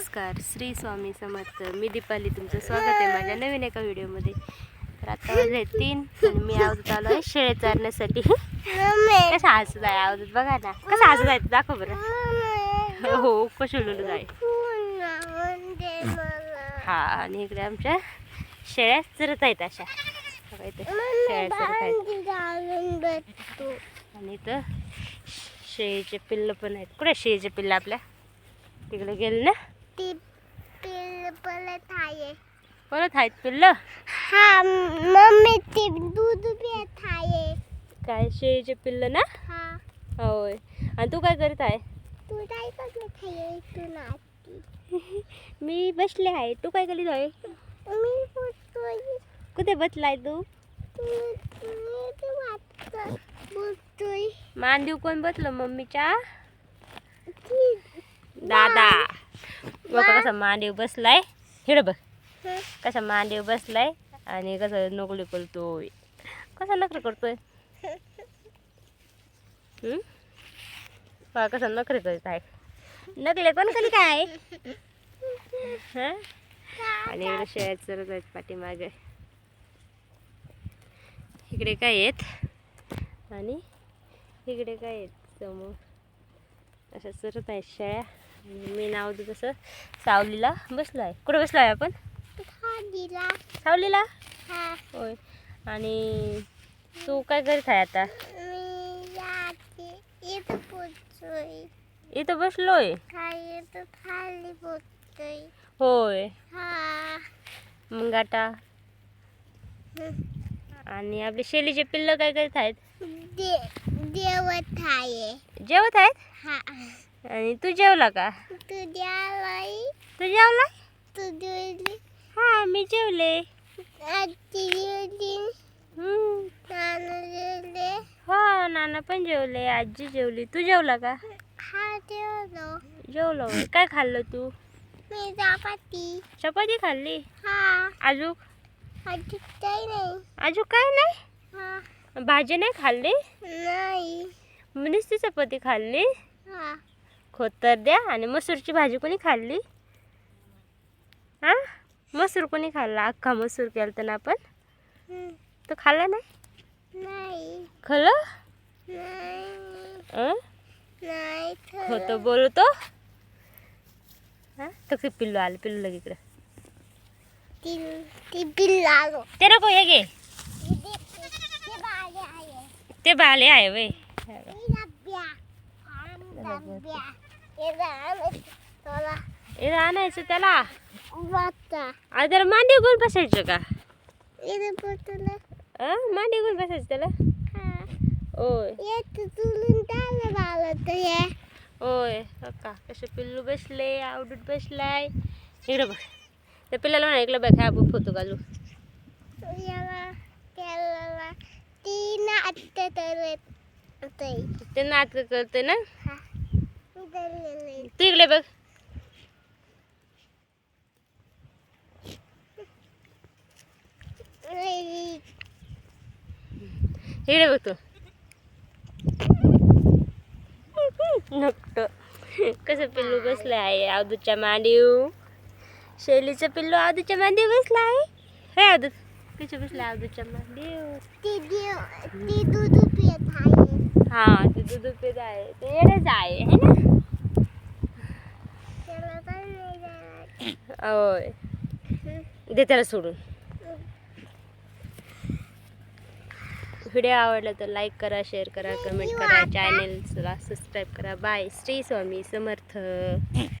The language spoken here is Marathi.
नमस्कार श्री स्वामी समर्थ. मी दीपाली तुमचं स्वागत आहे माझ्या नवीन एका व्हिडिओमध्ये. तर आता वाजले तीन आणि मी आवडत आलो आहे शेळे चारण्यासाठी. कसं हसत आहे आवडत बघा ना कसं हसत आहे दाखव बरं. हो कशुलून जाय हा आणि इकडे आमच्या शेळ्या चरत आहेत अशा. शेळ्या चरत आहेत. आणि इथं शेळीचे पिल्लं पण आहेत. कुठे शेळीचे पिल्लं आपल्या? तिकडे गेले ना? परत आहेत पिल्लं? हा मम्मी ते दूध पित आहे. काय शेळीचे पिल्लं ना? हा. होय. आणि तू काय करत आहे? तू काय करत आहे तू नाती मी बसले आहे. तू काय करीत आहे? मी बोलतोय कुठे बसलाय तू? तू ते बोलतोय मांडीव कोण बसलं मम्मीच्या? ती दादा. बघा कसा मांडीव बसलाय. हिड बघ. कसा मांडीव बसलाय आणि कसं नोकली करतोय. कसा नखरे करतोय? बघा कसा नखरे करीत आहे. नकले कोण आहे? हं? आणि इकडे शेळ्या चरत आहेत पाठीमागे. इकडे काय आहेत? आणि इकडे काय आहेत? समोर. अशा चरत आहेत शेळ्या मी नाव तसं. सावलीला बसलो आहे कुठे बसलो आहे आपण? सावलीला. हा. होय. आणि तू काय करीत आहे आता? इथं बसलोय? होय. हा. मग आता. आणि आपले शेलीचे पिल्लं काय करीत आहेत? दे देवत आहे. जेवत आहेत? हा. आणि तू जेवला का? तू तू जेवला तू दिली हा मी जेवले. हो नाना पण जेवले. आजी जेवली. तू जेवला का? हा जेवलो. होय. काय खाल्लं तू? मी चपाती. चपाती खाल्ली? हा. अजून आजी काही नाही. अजून काय नाही? हा. भाजी नाही खाल्ली? नाही. नुसती चपाती खाल्ली? हा. खोतर द्या आणि मसूरची भाजी कोणी खाल्ली? हा? मसूर कोणी खाल्ला? अख्खा मसूर केलं ना आपण? हं. तो खाल्ला नाही? नाही. खलं? नाही. खोटं बोलतो. हा? तो पिल्लू आलं पिल्लू लगे इकडं. ती नको हे आहे. ते बाले आहे वय. हे आणायचं त्याला? त्याला मांडी घेऊन बसायचं का? इथे? मांडी घेऊन बसायचं त्याला? हा. ओय बालत हे. ओय का? कसे पिल्लू बसले आवडून बसलाय. इकडं बघ. त्या पिल्लाला म्हणा इकडं बघ हा फोटो घालू. याला त्याला तीन आत्ता तर ते ते नाटक करते ना? उतरलेले तू इकडे बघ. इकडे बघ तू. नकट. कसं पिल्लू बसलं आहे? अवधूच्या मांडीव शैलीचं पिल्लू अवधूच्या मांडीव बसला आहे? हे अवधूत कसं बसलं अवधूच्या मांडीव हा ते दूध पित आहे. ते येणेच आहे है ना त्याला पण नाही जायचं. होय. दे त्याला सोडून. व्हिडिओ आवडला तर लाईक करा शेअर करा कमेंट करा चॅनेलला सबस्क्राईब करा. बाय श्री स्वामी समर्थ.